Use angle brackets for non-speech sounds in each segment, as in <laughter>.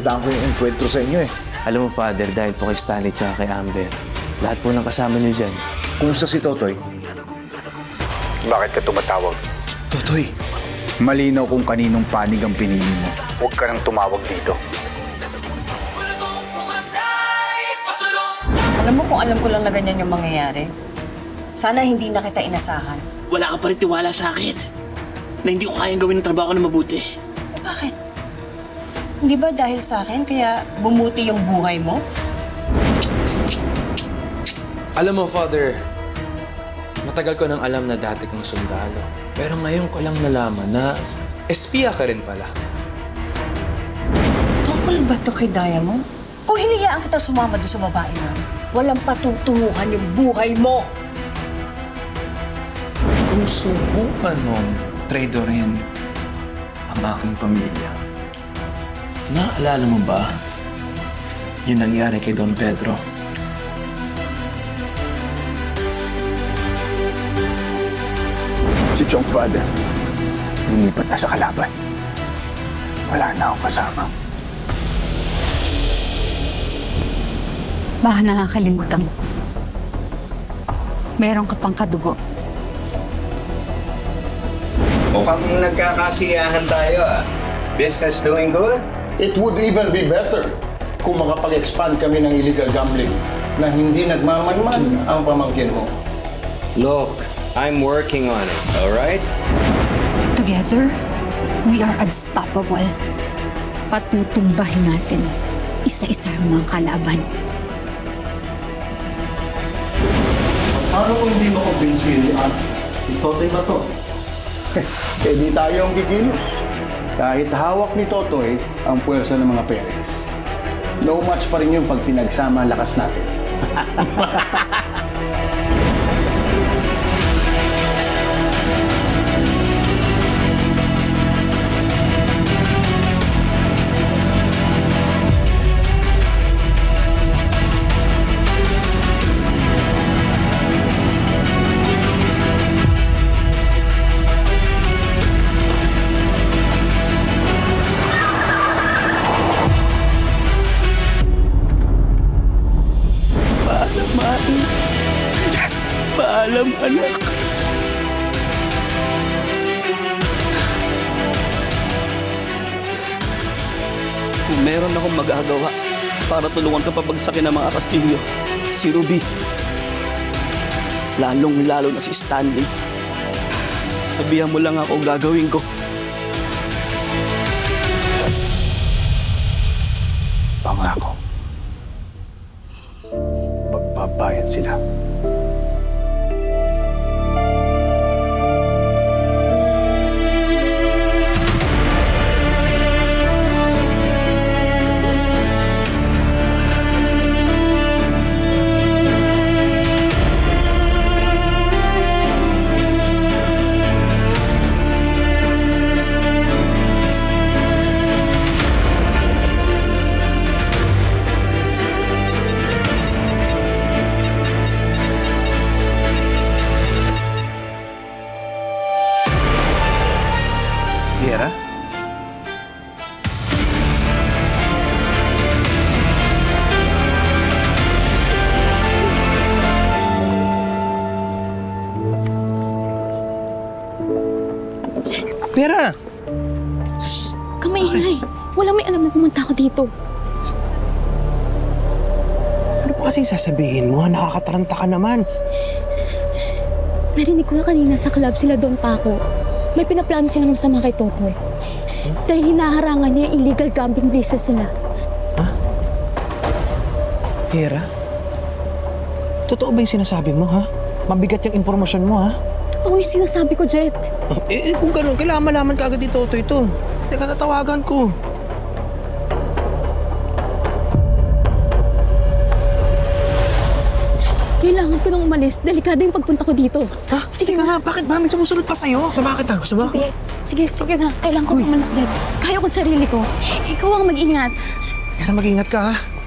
Nabalitaan ko yung enkwentro sa inyo eh. Alam mo, Father, dahil po kay Stanley tsaka kay Amber, lahat po ng kasama niyo dyan. Kumusta si Totoy? Bakit ka tumatawag? Totoy, malinaw kung kaninong panig ang pinili mo. Huwag ka nang tumawag dito. Alam mo kung alam ko lang na ganyan yung mangyayari. Sana hindi na kita inasahan. Wala ka pa rin tiwala sa akin. Na hindi ko kayang gawin ang trabaho ko na mabuti. Hindi ba dahil sa akin kaya bumuti yung buhay mo? Alam mo, Father, matagal ko nang alam na dati kang sundalo. Pero ngayon ko lang nalaman na espiya ka rin pala. Tungkol ba to kay Diamond? Kung hinayaan kita sumama doon sa babae na, walang patutunguhan yung buhay mo. Kung subukan mong tradorin ang aking pamilya, naalala mo ba yung nangyari kay Don Pedro? Si Chong Father, lumipat na sa kalaban. Wala na akong kasama. Baka nakakalimutan mo. Meron ka pang kadugo. Mukhang nagkakasiyahan tayo ah. Business doing good? It would even be better kung makapag-expand kami ng illegal gambling na hindi nagmamanman ang pamangkin mo. Look, I'm working on it, alright? Together, we are unstoppable. Patutumbahin natin isa-isa ang mga kalaban. Paano kung hindi makumbinsi ni Art? Si Totoy ba to? <laughs> eh di tayo ang kikilos. Kahit hawak ni Totoy ang puwersa ng mga Perez. No match pa rin yung pag pinagsama ang lakas natin. <laughs> para tulungan ka pabagsakin ng mga Kastilyo, si Ruby. Lalong-lalo na si Stanley. Sabihan mo lang ako gagawin ko. Pangako. Magbabayad sila. Viera? Vera! Kamaingay. Walang may alam na pumunta ako dito. Ano pa kasi sasabihin mo? Nakakataranta ka naman. Narinig ko na kanina sa club sila Don Paco. May pinaplano silang masama kay Totoy. Dahil hinaharangan niya yung illegal gambling business nila. Vera? Totoo ba yung sinasabi mo, ha? Mabigat yung impormasyon mo, ha? Totoo yung sinasabi ko, Jet. Eh, eh kung ganun, kailangan malaman ka agad ni Toto ito. Teka, tatawagan ko. Kailangan ko nang umalis. Delikado yung pagpunta ko dito. Ha? Sige nga, bakit ba? May sumusunod pa sa'yo. Sa bakit ha? Gusto mo? Hindi. Sige, sige na. Kailangan ko umalis, Jet. Kaya ko sarili ko. Ikaw ang mag-ingat. Kaya mag-ingat ka, ha?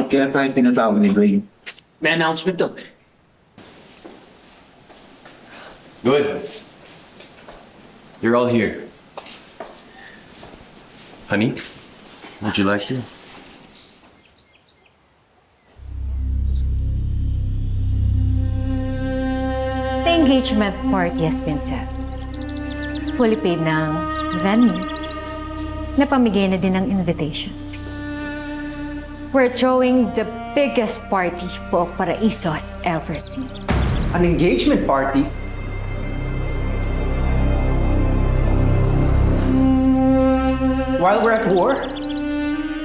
Kaya tayo tinatawag ni Dwayne? May announcement to. Good. You're all here. Honey, would you like to? The engagement party has been set. Fully paid ng venue. Napamigay na din ng invitations. We're throwing the biggest party Pook Paraiso has ever seen. An engagement party? While we're at war?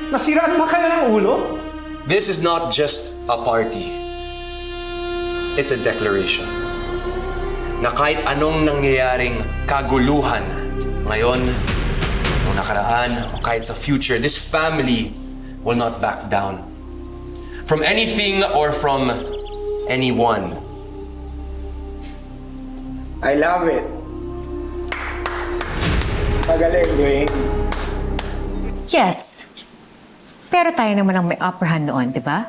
Nasiraan ba kayo ng ulo? This is not just a party. It's a declaration. Na kahit anong nangyayaring kaguluhan ngayon, o nakaraan, o kahit sa future, this family will not back down. From anything or from anyone. I love it. Magaling, Dwayne. Yes. Pero tayo naman ang may upper hand noon, di ba?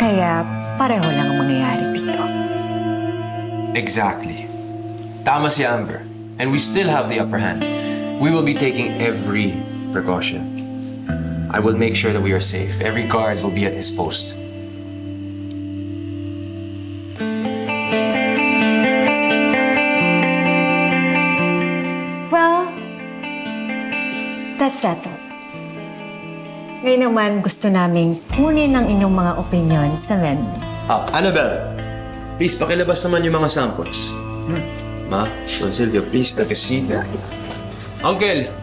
Kaya pareho lang ang mangyayari dito. Exactly. Tama si Amber. And we still have the upper hand. We will be taking every precaution. I will make sure that we are safe. Every guard will be at his post. Well, that's settled. Ngayon naman gusto naming kunin ang inyong mga opinion sa menu. Ah, Annabelle, please pakilabas naman yung mga samples. Ma, Don Silvio, please take a seat. Uncle!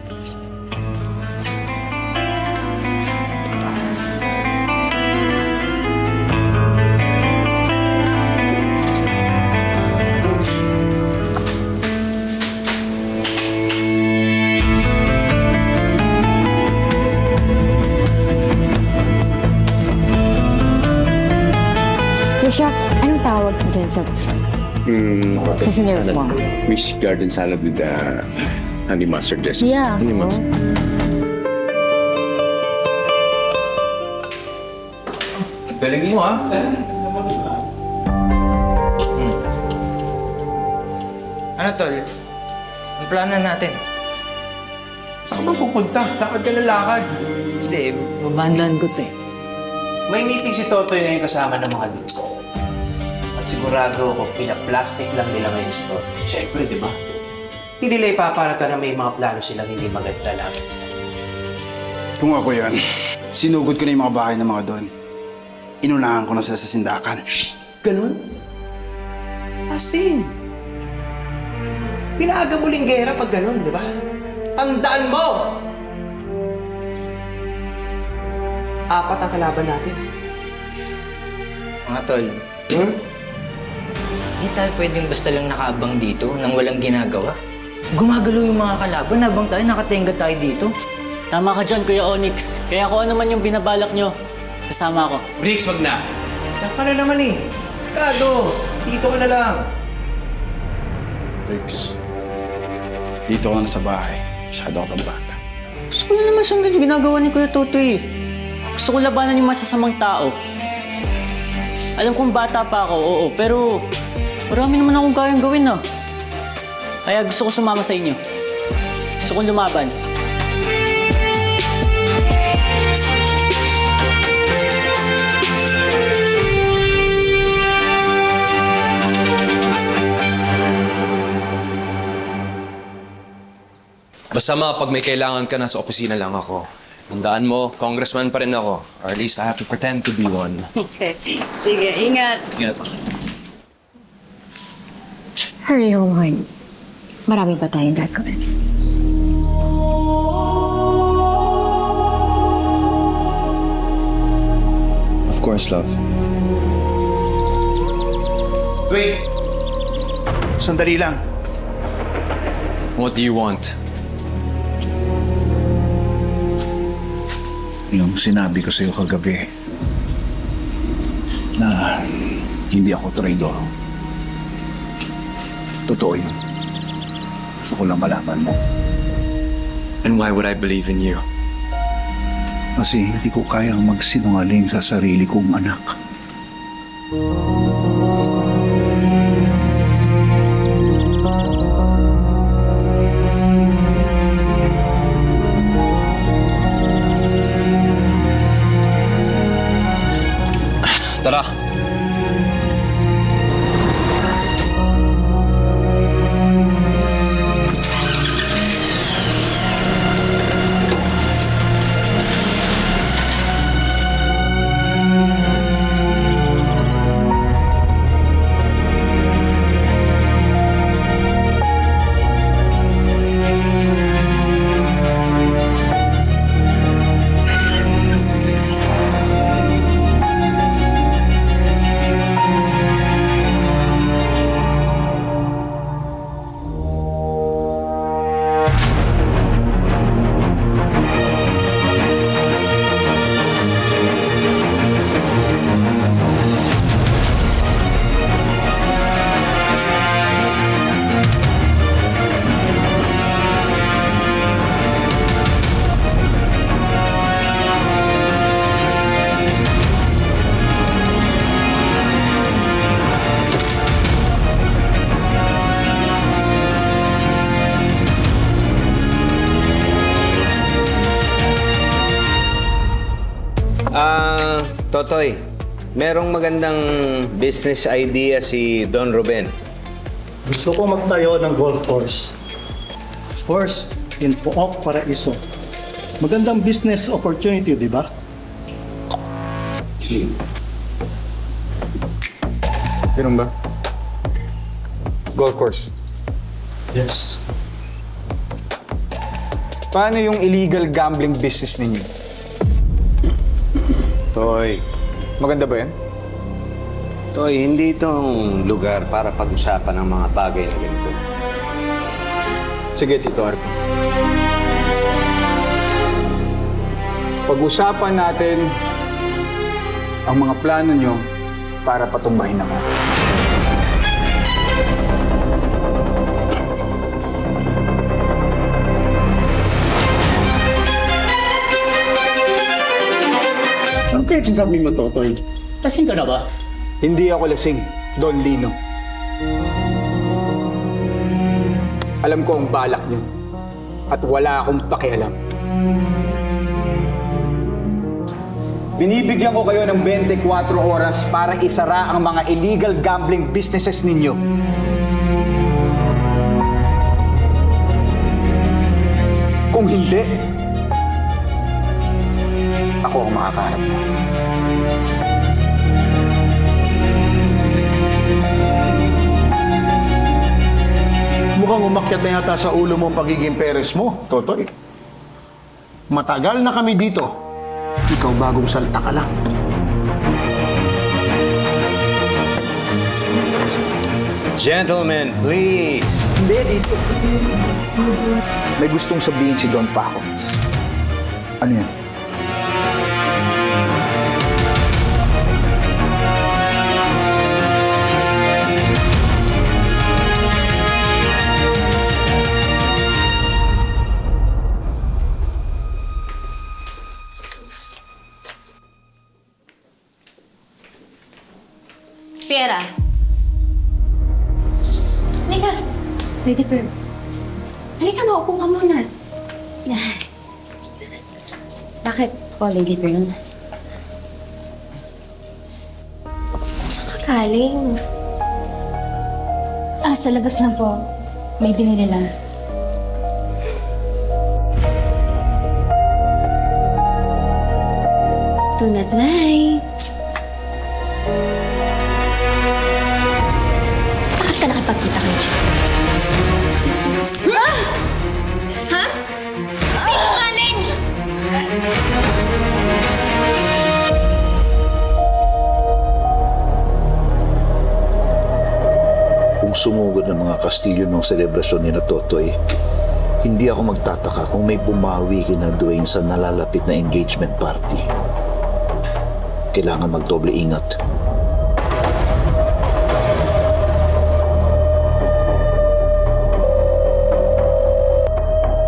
Sa Hmm, sa senior mo? Wish garden salad with the honey mustard dressing. Yeah. Honey mustard. Galing mo, ah. Ano tol? Ang plano natin? Saan ka ba pupunta? Lakad ka na lakad. Hindi, babandan ko to eh. May meeting si Totoy ngayon kasama ng mga dito. Sigurado ako, pinaplastic lang nila ngayon si Totoy. Siyempre, di ba? Hindi nila ipaparata na may mga plano silang hindi maganda langit sa Kung ako yan, sinugod ko na yung mga bahay ng mga doon. Inunahan ko na sila sa sindakan. Ganun? Astin! Pinaaga mo linggera pag ganun, di ba? Tandaan mo! Apat ang kalaban natin. Mga tol, Hmm? Hindi tayo pwedeng basta lang nakaabang dito nang walang ginagawa. Gumagalo yung mga kalaban habang tayo nakatenga tayo dito. Tama ka dyan, Kuya Onyx. Kaya kung ano man yung binabalak nyo, kasama ako. Briggs, wag na. Yan ka na naman eh. Kado, dito ka na lang. Riggs, dito ka na sa bahay. Masyado ka pang bata. Gusto ko na naman sundan yung ginagawa ni Kuya Totoy. Gusto ko labanan yung masasamang tao. Alam kong bata pa ako, oo, pero marami naman akong kayang gawin na. Kaya gusto ko sumama sa inyo. Gusto kong lumaban. Basta ma, pag may kailangan ka, nasa opisina lang ako. Tandaan mo, congressman pa rin ako. Or at least I have to pretend to be one. <laughs> Okay. Sige, ingat. Ingat. Hurry home, hon. Marami pa tayong gagawin. Of course, love. Wait! Sandali lang. What do you want? Yung sinabi ko sa'yo kagabi na hindi ako traidor. Totoo yun. Gusto ko lang malaman mo. And why would I believe in you? Kasi hindi ko kayang magsinungaling sa sarili kong anak. Totoy, merong magandang business idea si Don Ruben. Gusto ko magtayo ng golf course. Of course, in Pook, Paraiso. Magandang business opportunity, di ba? Ganun ba? Golf course. Yes. Paano yung illegal gambling business ninyo? Toy, Maganda ba yan? Toy, hindi itong lugar para pag-usapan ng mga bagay na ganito. Sige, Tito Arco. Pag-usapan natin ang mga plano nyo para patumbahin ako. Kaya sinasabi mo, Totoy? Kasing ka na ba? Hindi ako lasing, Don Lino. Alam ko ang balak nyo at wala akong pakialam. Binibigyan ko kayo ng 24 oras para isara ang mga illegal gambling businesses ninyo. Kung hindi, ako ang makakaharap niyo. Mukhang umakyat na yata sa ulo mo ang pagiging peres mo, Totoy. Matagal na kami dito. Ikaw bagong salta ka lang. Gentlemen, please. Hindi, dito. May gustong sabihin si Don Paco. Ano yan? Pera. Halika. <laughs> Lady Pearls. Halika, maupo ka muna. Bakit po, Lady Pearl? Saan ka galing? Ah, sa labas lang po. May binili lang. Tunat Nay. Bakit Kung sumugod ng mga Kastilyo ng selebrasyon ni na Totoy, hindi ako magtataka kung may bumawi kina Dwayne sa nalalapit na engagement party. Kailangan magdoble ingat.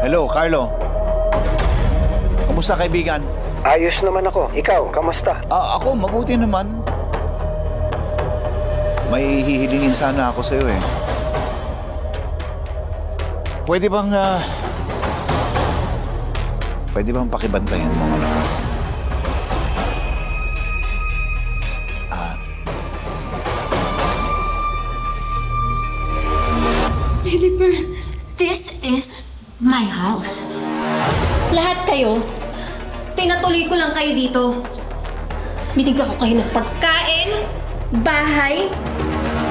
Hello, Carlo. Kumusta kaibigan? Ayos naman ako. Ikaw, kamusta? Ah, ako, mabuti naman. May hihilingin sana ako sa'yo eh. Pwede bang, ah... pwede bang pakibantayan mo ang anak ko? Ah, Lady Pearl, this is my house. Lahat kayo, kayo dito. Binigyan ko kayo ng pagkain, bahay,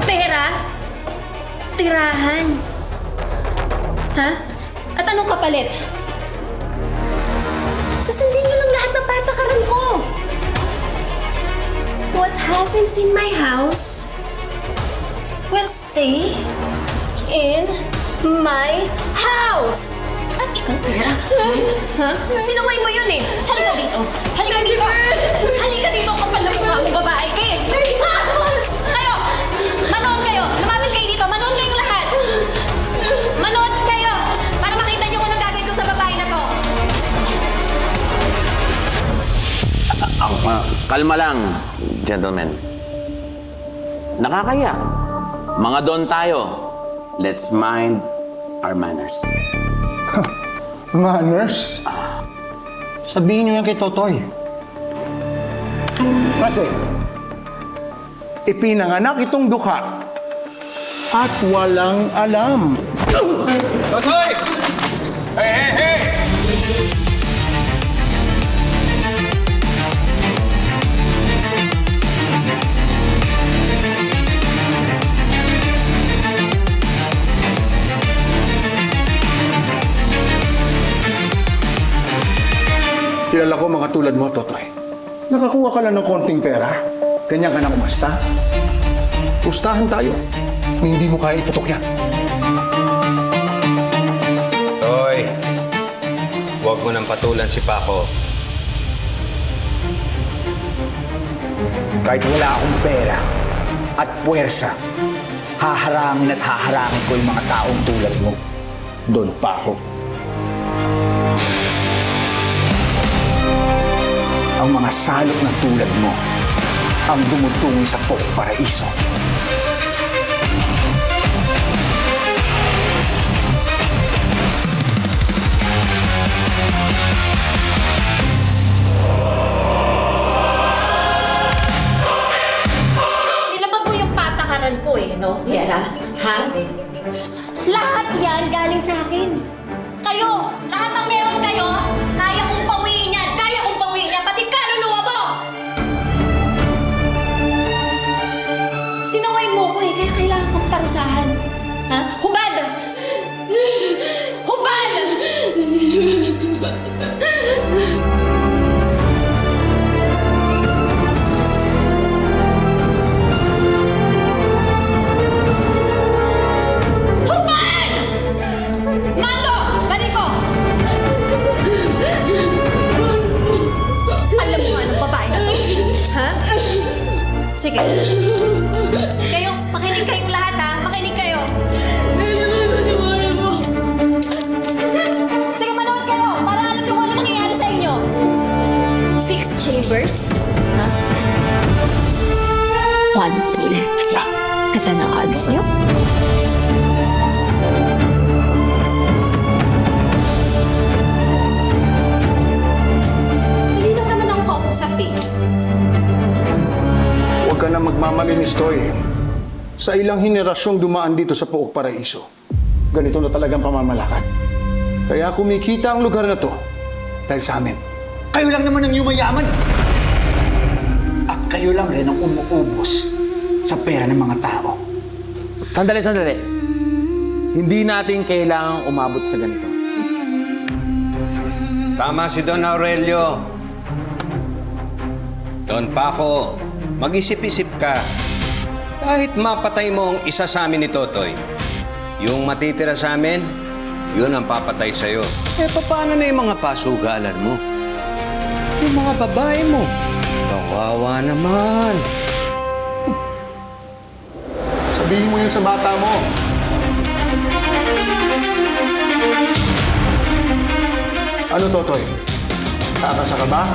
pera, tirahan. Ha? At anong kapalit? Susundin niyo lang lahat ng patakaran ko. What happens in my house will stay in my house! Ikaw, pera? ha? Sinuway mo yun eh! Halika dito! Halika dito! Halika dito kapal na mukha mo babae ka eh! Kayo! Manood kayo! Lumapit kayo dito! Manood kayong lahat! Manood kayo! Para makita niyo kung anong gagawin ko sa babae na to! Ah, kalma lang, gentlemen. Nakakaya. Mga don tayo. Let's mind our manners. Manners? Sabihin niyo yan kay Totoy. Kasi, ipinanganak itong duka at walang alam. Totoy! Hey, hey, hey! Kilala ko mga tulad mo, Totoy. Nakakuha ka lang ng konting pera, ganyan ka na umasta. Pustahan tayo. Hindi mo kaya iputok yan. Toy, huwag mo nang patulan si Paco. Kahit wala akong pera at puwersa, haharangin at haharangin ko yung mga taong tulad mo. Doon pa ako. Ang mga salot na tulad mo ang dumutungi sa Pok Paraiso. Nilabag mo yung patakaran ko eh, no, Yera? Ha? Lahat yan galing sa akin. Kayo, Sige. Kayo, makinig kayong lahat ha. Makinig kayo. Sige, manood kayo para alam niyo kung ano mangyayari sa inyo. Six chambers. Ha? One bullet. Ganda ng odds ka na magmamalinis, Toy. Sa ilang henerasyong dumaan dito sa Puok Paraiso, ganito na talagang pamamalakad. Kaya kumikita ang lugar na to dahil sa amin. Kayo lang naman ang yumayaman. At kayo lang rin ang umuubos sa pera ng mga tao. Sandali, sandali. Hindi natin kailangang umabot sa ganito. Tama si Don Aurelio. Don Paco, mag-isip-isip ka. Kahit mapatay mo ang isa sa amin ni Totoy, yung matitira sa amin, yun ang papatay sa'yo. Eh, paano na yung mga pasugalan mo? Yung mga babae mo? Kawawa naman. Sabihin mo yun sa bata mo. Ano, Totoy? Kakasa ka ba?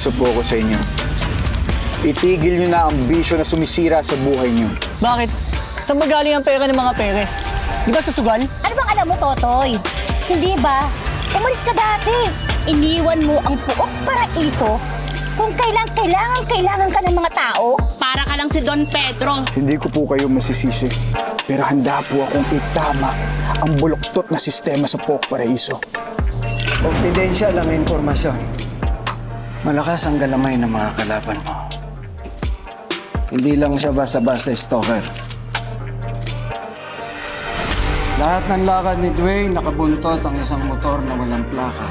Ikiusap po ako sa inyo. Itigil nyo na ang bisyo na sumisira sa buhay nyo. Bakit? Saan ba galing ang pera ng mga Perez? Di ba sa sugal? Ano bang alam mo, Totoy? Hindi ba? Umalis ka dati. Iniwan mo ang puok paraiso kung kailan kailangan kailangan ka ng mga tao. Para ka lang si Don Pedro. Hindi ko po kayo masisisi, pero handa po akong itama ang buloktot na sistema sa Pok Paraiso. Confidential ang impormasyon. Malakas ang galamay ng mga kalaban mo. Hindi lang siya basta-basta stalker. Lahat ng lakad ni Dwayne nakabuntot ang isang motor na walang plaka.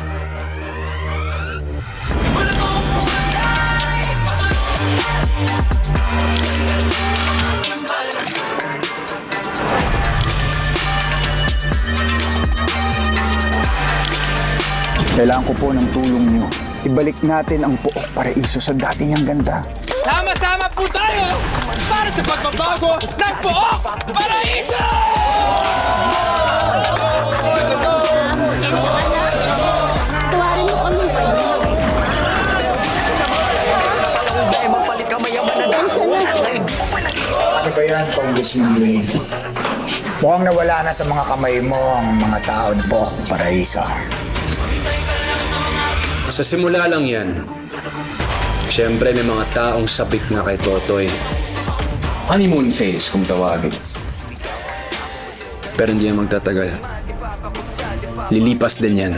Kailangan ko po ng tulong nyo. Ibalik natin ang Pook Paraiso sa dati niyang ganda. Sama-sama po tayo para sa pagbabago ng buok paraiso! Ano ba yan, Congressman Dwayne? Mukhang nawala na sa mga kamay mo ang mga tao ng Pook Paraiso. Sa simula lang yan. Siyempre may mga taong sabik na kay Totoy. Honeymoon phase kung tawagin. Pero hindi yan magtatagal. Lilipas din yan.